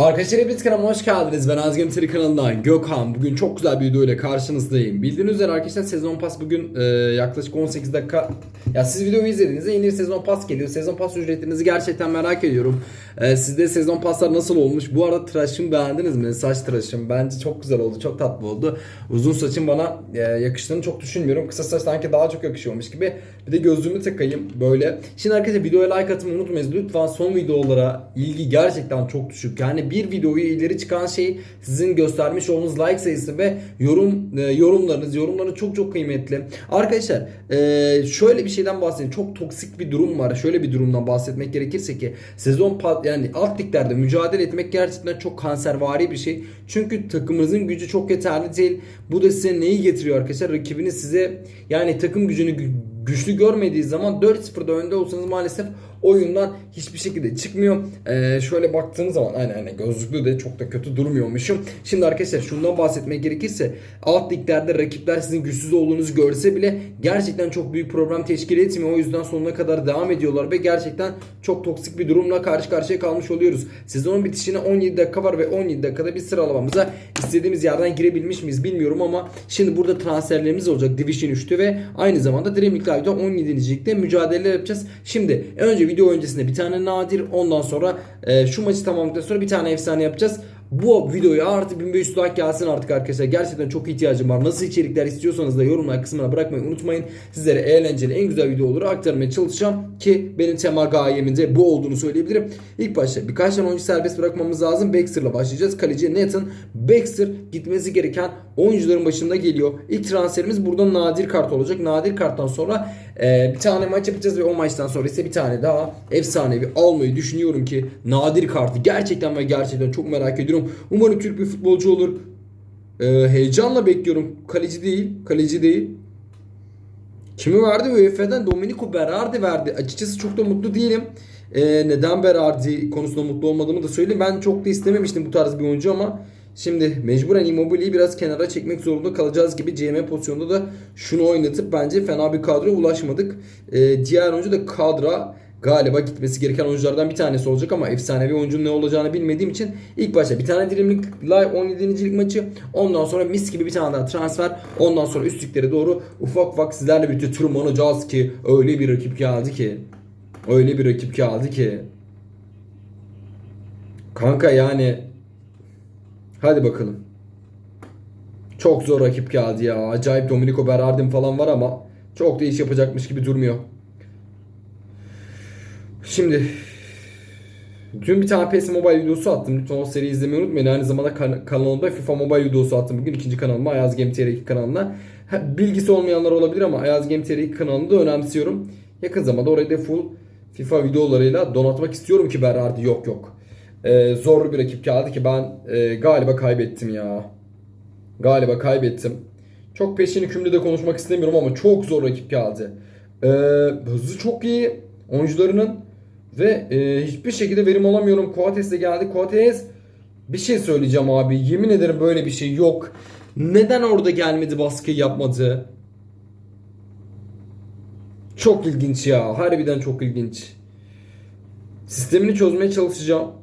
Arkadaşlar hepiniz kanalıma hoş geldiniz. Ben Azgem Teri kanalından Gökhan. Bugün çok güzel bir video ile karşınızdayım. Bildiğiniz üzere arkadaşlar sezon pas bugün e, yaklaşık 18 dakika ya siz videoyu izlediğinizde yeni bir sezon pas geliyor. Sezon pas ücretlerinizi gerçekten merak ediyorum. E, sizde sezon paslar nasıl olmuş? Bu arada tıraşım beğendiniz mi? Saç tıraşım bence çok güzel oldu. Çok tatlı oldu. Uzun saçım bana e, yakıştığını çok düşünmüyorum. Kısa saç sanki daha çok yakışıyormuş gibi. Bir de gözlüğümü takayım böyle. Şimdi arkadaşlar videoya like atmayı unutmayın. Lütfen son videolara ilgi gerçekten çok düşük. Yani bir videoyu ileri çıkan şey sizin göstermiş olduğunuz like sayısı ve yorum e, yorumlarınız. Yorumlarınız çok çok kıymetli. Arkadaşlar e, şöyle bir şeyden bahsedeyim. Çok toksik bir durum var. Şöyle bir durumdan bahsetmek gerekirse ki sezon yani alt liglerde mücadele etmek gerçekten çok kanservari bir şey. Çünkü takımınızın gücü çok yeterli değil. Bu da size neyi getiriyor arkadaşlar? Rakibiniz size yani takım gücünü gü- güçlü görmediği zaman 4-0'da önde olsanız maalesef oyundan hiçbir şekilde çıkmıyor. Ee, şöyle baktığınız zaman aynen aynen gözlüklü de çok da kötü durmuyormuşum. Şimdi arkadaşlar şundan bahsetmek gerekirse alt liglerde rakipler sizin güçsüz olduğunuzu görse bile gerçekten çok büyük problem teşkil etmiyor. O yüzden sonuna kadar devam ediyorlar ve gerçekten çok toksik bir durumla karşı karşıya kalmış oluyoruz. Sezonun bitişine 17 dakika var ve 17 dakikada bir sıralamamıza istediğimiz yerden girebilmiş miyiz bilmiyorum ama şimdi burada transferlerimiz olacak Division 3'te ve aynı zamanda Dream League Live'da 17. ligde mücadele yapacağız. Şimdi önce video öncesinde bir tane nadir ondan sonra e, şu maçı tamamladıktan sonra bir tane efsane yapacağız. Bu videoya artı 1500 like gelsin artık arkadaşlar. Gerçekten çok ihtiyacım var. Nasıl içerikler istiyorsanız da yorumlar kısmına bırakmayı unutmayın. Sizlere eğlenceli en güzel videoları aktarmaya çalışacağım ki benim temel gayemin de bu olduğunu söyleyebilirim. İlk başta birkaç tane oyuncu serbest bırakmamız lazım. Baxter'la başlayacağız. Kaleci Nathan Baxter gitmesi gereken oyuncuların başında geliyor. İlk transferimiz burada nadir kart olacak. Nadir karttan sonra e, bir tane maç yapacağız ve o maçtan sonra ise bir tane daha efsanevi almayı düşünüyorum ki nadir kartı gerçekten ve gerçekten çok merak ediyorum. Umarım Türk bir futbolcu olur. E, heyecanla bekliyorum. Kaleci değil. Kaleci değil. Kimi verdi? UEFA'dan Domenico Berardi verdi. Açıkçası çok da mutlu değilim. E, neden Berardi konusunda mutlu olmadığımı da söyleyeyim. Ben çok da istememiştim bu tarz bir oyuncu ama Şimdi mecburen Immobile'yi biraz kenara çekmek zorunda kalacağız gibi CM pozisyonunda da şunu oynatıp bence fena bir kadroya ulaşmadık. Ee, diğer oyuncu da kadra galiba gitmesi gereken oyunculardan bir tanesi olacak ama efsanevi oyuncunun ne olacağını bilmediğim için ilk başta bir tane dilimlik live 17. lig maçı ondan sonra mis gibi bir tane daha transfer ondan sonra üstlüklere doğru ufak ufak sizlerle birlikte tırmanacağız ki öyle bir rakip geldi ki öyle bir rakip geldi ki kanka yani Hadi bakalım. Çok zor rakip geldi ya. Acayip Domenico Berardi falan var ama çok da iş yapacakmış gibi durmuyor. Şimdi Dün bir tane PES Mobile videosu attım. Lütfen o seriyi izlemeyi unutmayın. Aynı zamanda kan- kanalımda FIFA Mobile videosu attım. Bugün ikinci kanalıma Ayaz Game TR2 kanalına. Bilgisi olmayanlar olabilir ama Ayaz Game TR2 kanalını da önemsiyorum. Yakın zamanda orayı da full FIFA videolarıyla donatmak istiyorum ki Berardi yok yok. Ee, zorlu bir rakip geldi ki ben e, galiba kaybettim ya. Galiba kaybettim. Çok peşin hükümlü de konuşmak istemiyorum ama çok zor rakip geldi. Ee, hızı çok iyi oyuncularının ve e, hiçbir şekilde verim alamıyorum. Coates de geldi. Coates bir şey söyleyeceğim abi. Yemin ederim böyle bir şey yok. Neden orada gelmedi baskı yapmadı? Çok ilginç ya. Harbiden çok ilginç. Sistemini çözmeye çalışacağım.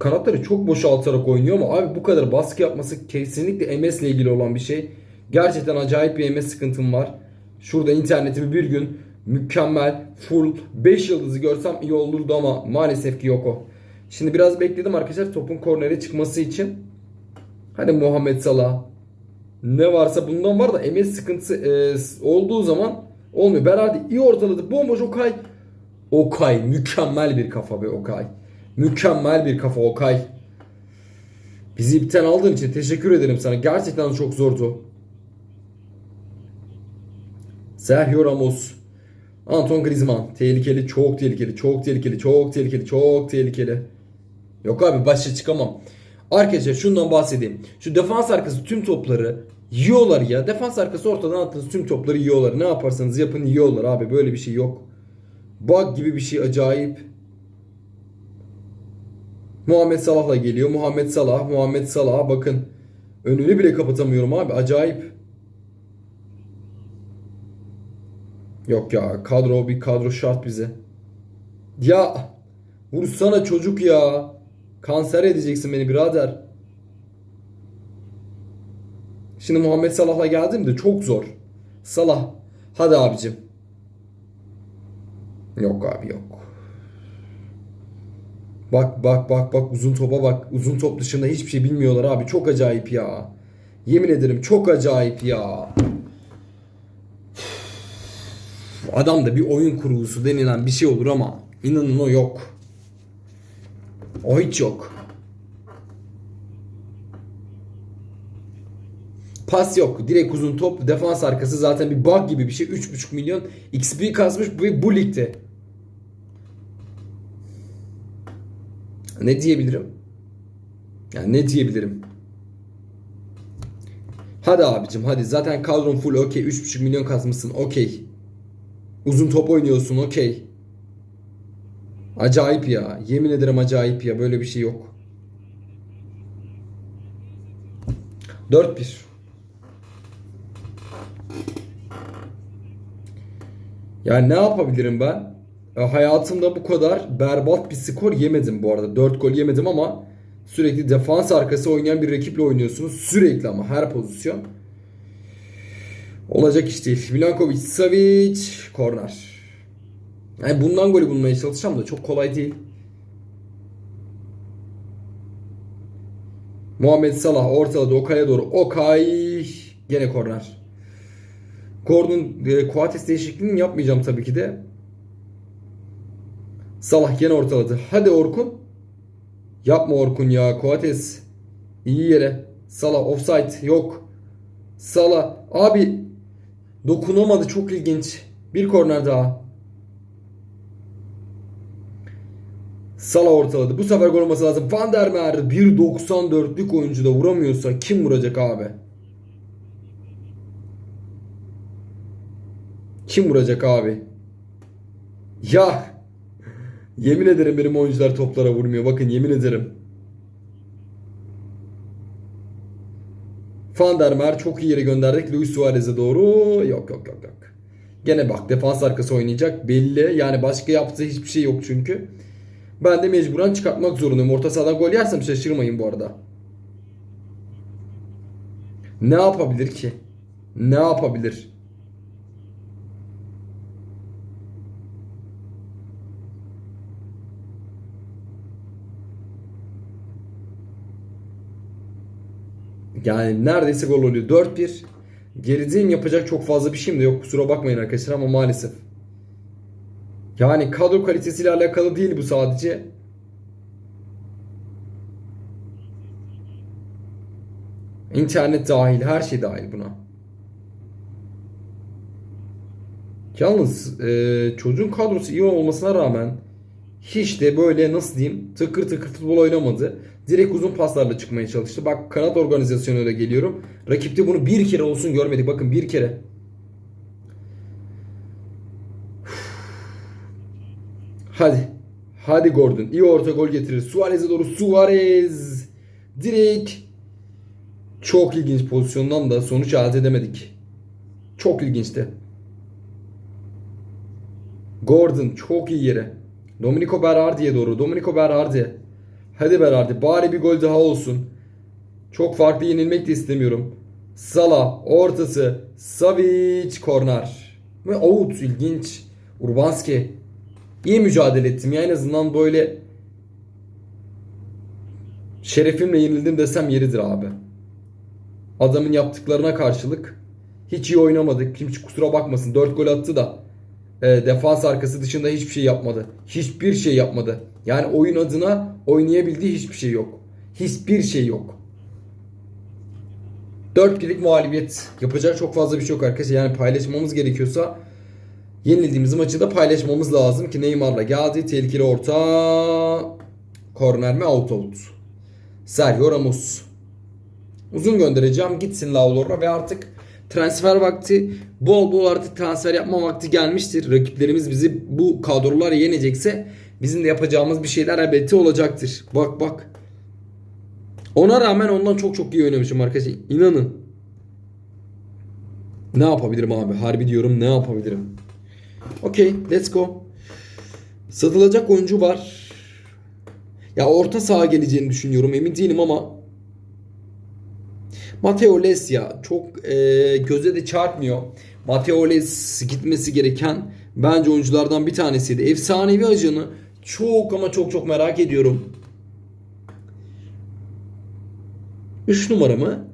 Kanatları çok boşaltarak oynuyor ama abi bu kadar baskı yapması kesinlikle MS ile ilgili olan bir şey. Gerçekten acayip bir MS sıkıntım var. Şurada internetimi bir gün mükemmel full 5 yıldızı görsem iyi olurdu ama maalesef ki yok o. Şimdi biraz bekledim arkadaşlar topun kornere çıkması için. Hani Muhammed Salah ne varsa bundan var da MS sıkıntısı e, olduğu zaman olmuyor. Berardi iyi ortaladı. Bomboş Okay. Okay mükemmel bir kafa be Okay. Mükemmel bir kafa Okay. Bizi ipten aldığın için teşekkür ederim sana. Gerçekten çok zordu. Sergio Ramos. Anton Griezmann. Tehlikeli, çok tehlikeli, çok tehlikeli, çok tehlikeli, çok tehlikeli. Yok abi başa çıkamam. Arkadaşlar şundan bahsedeyim. Şu defans arkası tüm topları yiyorlar ya. Defans arkası ortadan attığınız tüm topları yiyorlar. Ne yaparsanız yapın yiyorlar abi. Böyle bir şey yok. Bug gibi bir şey acayip. Muhammed Salah'la geliyor. Muhammed Salah, Muhammed Salah bakın. Önünü bile kapatamıyorum abi. Acayip. Yok ya kadro bir kadro şart bize. Ya vursana çocuk ya. Kanser edeceksin beni birader. Şimdi Muhammed Salah'la geldim de çok zor. Salah. Hadi abicim. Yok abi yok. Bak bak bak bak uzun topa bak. Uzun top dışında hiçbir şey bilmiyorlar abi. Çok acayip ya. Yemin ederim çok acayip ya. Adamda bir oyun kurgusu denilen bir şey olur ama inanın o yok. O hiç yok. Pas yok. Direkt uzun top. Defans arkası zaten bir bug gibi bir şey. 3.5 milyon XP kasmış bu, bu ligde. Ne diyebilirim? Yani ne diyebilirim? Hadi abicim hadi. Zaten kadron full okey. 3.5 milyon kasmışsın okey. Uzun top oynuyorsun okey. Acayip ya. Yemin ederim acayip ya. Böyle bir şey yok. 4-1. Yani ne yapabilirim ben? Hayatımda bu kadar berbat bir skor yemedim bu arada. 4 gol yemedim ama sürekli defans arkası oynayan bir rakiple oynuyorsunuz. Sürekli ama her pozisyon. Olacak iş değil. Milankovic, Savic, korner. Yani bundan golü bulmaya çalışacağım da çok kolay değil. Muhammed Salah ortaladı Okay'a doğru. Okay gene korner. Gordon e, Coates değişikliğini yapmayacağım tabii ki de. Salah gene ortaladı. Hadi Orkun. Yapma Orkun ya. Coates iyi yere. Salah offside yok. Salah abi dokunamadı çok ilginç. Bir korner daha. Salah ortaladı. Bu sefer gol olması lazım. Van der Mer 1.94'lük oyuncu da vuramıyorsa kim vuracak abi? Kim vuracak abi? Ya yemin ederim benim oyuncular toplara vurmuyor. Bakın yemin ederim. Van çok iyi yere gönderdik. Luis Suarez'e doğru. Yok yok yok yok. Gene bak defans arkası oynayacak. Belli. Yani başka yaptığı hiçbir şey yok çünkü. Ben de mecburen çıkartmak zorundayım. Orta sahadan gol yersem şaşırmayın bu arada. Ne yapabilir ki? Ne yapabilir? Yani neredeyse gol oluyor. 4-1. Gerideyim yapacak çok fazla bir şeyim de yok. Kusura bakmayın arkadaşlar ama maalesef. Yani kadro kalitesiyle alakalı değil bu sadece. İnternet dahil, her şey dahil buna. Yalnız e, çocuğun kadrosu iyi olmasına rağmen hiç de böyle nasıl diyeyim tıkır tıkır futbol oynamadı. Direkt uzun paslarla çıkmaya çalıştı. Bak kanat organizasyonuyla geliyorum. Rakipte bunu bir kere olsun görmedik. Bakın bir kere. Hadi. Hadi Gordon. İyi orta gol getirir. Suarez'e doğru. Suarez. Direkt. Çok ilginç pozisyondan da sonuç elde edemedik. Çok ilginçti. Gordon çok iyi yere. Domenico Berardi'ye doğru. Domenico Berardi. Hadi Berardi. Bari bir gol daha olsun. Çok farklı yenilmek de istemiyorum. Sala ortası. Savic korner. Ve out ilginç. Urbanski. İyi mücadele ettim ya en azından böyle şerefimle yenildim desem yeridir abi. Adamın yaptıklarına karşılık hiç iyi oynamadık. Kimse kusura bakmasın. 4 gol attı da e, defans arkası dışında hiçbir şey yapmadı. Hiçbir şey yapmadı. Yani oyun adına oynayabildiği hiçbir şey yok. Hiçbir şey yok. 4 birlik muhalefet. Yapacak çok fazla bir şey yok arkadaşlar. Yani paylaşmamız gerekiyorsa yenildiğimiz maçı da paylaşmamız lazım ki Neymar'la geldi. Tehlikeli orta. Korner mi? Out out. Sergio Ramos. Uzun göndereceğim. Gitsin Laulor'a ve artık transfer vakti bol bol artık transfer yapma vakti gelmiştir. Rakiplerimiz bizi bu kadrolar yenecekse bizim de yapacağımız bir şeyler elbette olacaktır. Bak bak. Ona rağmen ondan çok çok iyi oynamışım arkadaşlar. İnanın. Ne yapabilirim abi? Harbi diyorum ne yapabilirim? Okey let's go. Satılacak oyuncu var. Ya orta saha geleceğini düşünüyorum. Emin değilim ama Matteo Lesya çok e, göze de çarpmıyor. Matteo Les gitmesi gereken bence oyunculardan bir tanesiydi. Efsanevi ajanı çok ama çok çok merak ediyorum. 3 numara mı?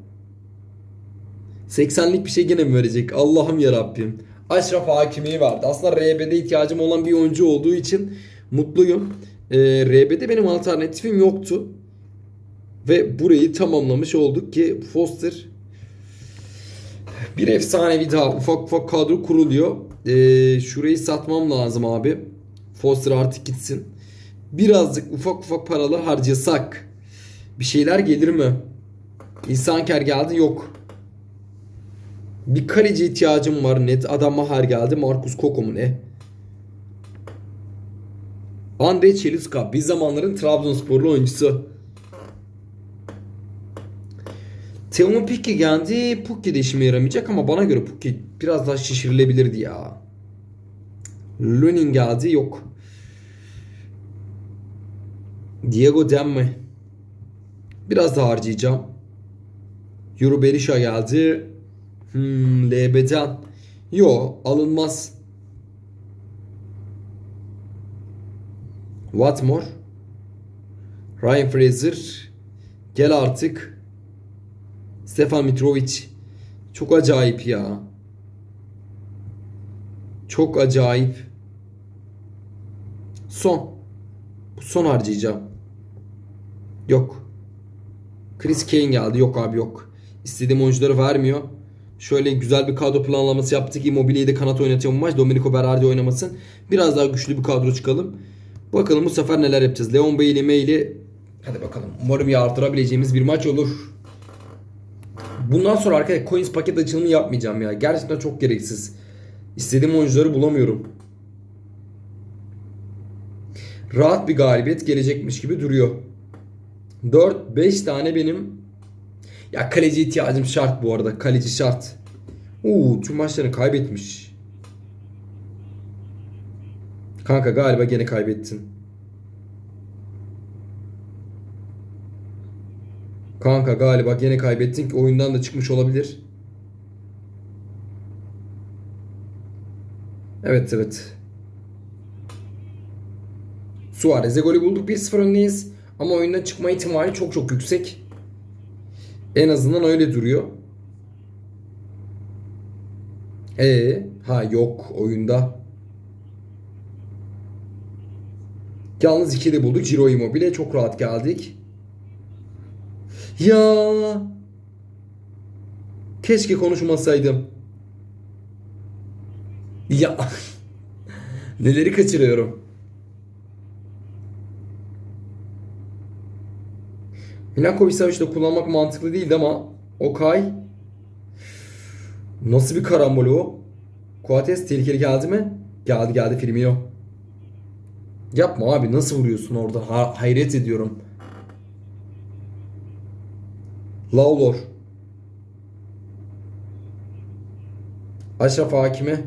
80'lik bir şey gene mi verecek? Allah'ım ya Rabbim. Aşraf Hakimi'yi verdi. Aslında RB'de ihtiyacım olan bir oyuncu olduğu için mutluyum. Ee, RB'de benim alternatifim yoktu. Ve burayı tamamlamış olduk ki Foster bir efsanevi daha ufak ufak kadro kuruluyor. Ee, şurayı satmam lazım abi. Foster artık gitsin. Birazcık ufak ufak paralar harcasak bir şeyler gelir mi? İhsanker geldi yok. Bir kaleci ihtiyacım var net. Adam Maher geldi. Marcus Koko mu ne? Andre Çeliska bir zamanların Trabzonsporlu oyuncusu. Teoman Pukki geldi. Pukki de işime yaramayacak ama bana göre Pukki biraz daha şişirilebilirdi ya. Lunin geldi yok. Diego Demme. Biraz daha harcayacağım. Euro Berisha geldi. Hmm, LB'den. Yo alınmaz. Watmore. Ryan Fraser. Gel artık. Stefan Mitrovic. Çok acayip ya. Çok acayip. Son. Bu son harcayacağım. Yok. Chris Kane geldi. Yok abi yok. İstediğim oyuncuları vermiyor. Şöyle güzel bir kadro planlaması yaptık. Immobile'yi de kanat oynatıyor bu maç. Domenico Berardi oynamasın. Biraz daha güçlü bir kadro çıkalım. Bakalım bu sefer neler yapacağız. Leon Bailey, Meyli. Hadi bakalım. Umarım yardırabileceğimiz bir maç olur. Bundan sonra arkadaşlar coins paket açılımı yapmayacağım ya. Gerçekten çok gereksiz. İstediğim oyuncuları bulamıyorum. Rahat bir galibiyet gelecekmiş gibi duruyor. 4-5 tane benim ya kaleci ihtiyacım şart bu arada. Kaleci şart. Uuu tüm maçlarını kaybetmiş. Kanka galiba gene kaybettin. Kanka galiba gene kaybettin ki oyundan da çıkmış olabilir. Evet evet. Suarez'e golü bulduk. 1-0 öndeyiz. Ama oyundan çıkma ihtimali çok çok yüksek. En azından öyle duruyor. E ha yok oyunda. Yalnız ikili bulduk. Ciro Immobile çok rahat geldik. Ya keşke konuşmasaydım. Ya neleri kaçırıyorum. Milankovic Savic'de kullanmak mantıklı değildi ama Okay nasıl bir karambol o? Coates tehlikeli geldi mi? Geldi geldi Firmino. Yapma abi nasıl vuruyorsun orada? Ha- hayret ediyorum. Lawlor. Aşraf Hakimi.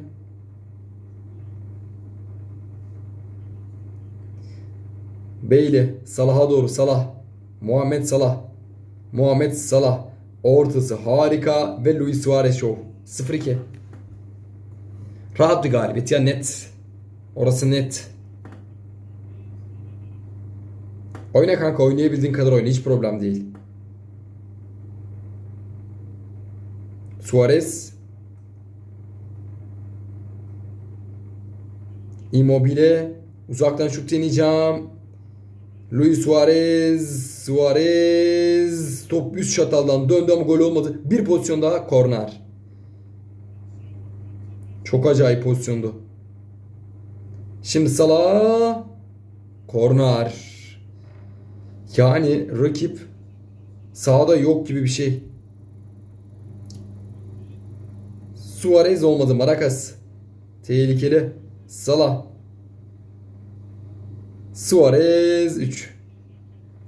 Beyli. Salah'a doğru. Salah. Muhammed Salah. Muhammed Salah. Ortası harika ve Luis Suarez show. 0-2. Rahat bir galibiyet ya net. Orası net. Oyna kanka oynayabildiğin kadar oyna hiç problem değil. Suarez Immobile uzaktan şut deneyeceğim. Luis Suarez Suarez top üst şataldan döndü ama gol olmadı. Bir pozisyon daha korner. Çok acayip pozisyondu. Şimdi Salah korner. Yani rakip sahada yok gibi bir şey. Suarez olmadı. Marakas. Tehlikeli. Salah. Suarez 3.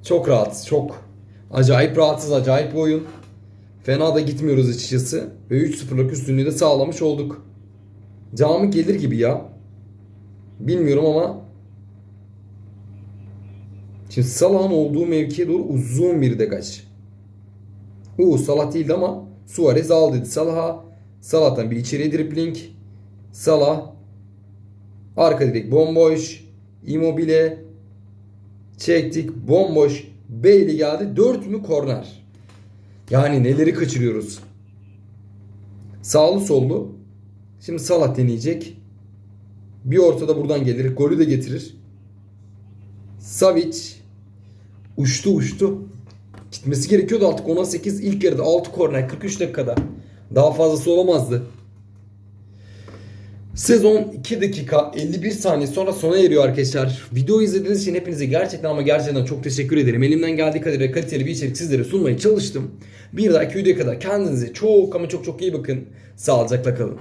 Çok rahat. Çok. Acayip rahatsız. Acayip bir oyun. Fena da gitmiyoruz açıkçası. Ve 3-0'lık üstünlüğü de sağlamış olduk. Cami gelir gibi ya. Bilmiyorum ama Şimdi Salah'ın olduğu mevkiye doğru uzun bir degaj. U Salah değildi ama Suarez al dedi Salah'a. Salah'tan bir içeriye dribling. Salah. Arka direk bomboş. Immobile. Çektik. Bomboş. Bailey geldi. 4 mü korner? Yani neleri kaçırıyoruz? Sağlı sollu. Şimdi Salah deneyecek. Bir ortada buradan gelir. Golü de getirir. Savic uçtu uçtu. Gitmesi gerekiyordu artık 10'a 8 ilk yarıda 6 korner 43 dakikada. Daha fazlası olamazdı. Sezon 2 dakika 51 saniye sonra sona eriyor arkadaşlar. Video izlediğiniz için hepinize gerçekten ama gerçekten çok teşekkür ederim. Elimden geldiği kadarıyla kaliteli bir içerik sizlere sunmaya çalıştım. Bir dahaki videoya kadar kendinize çok ama çok çok iyi bakın. Sağlıcakla kalın.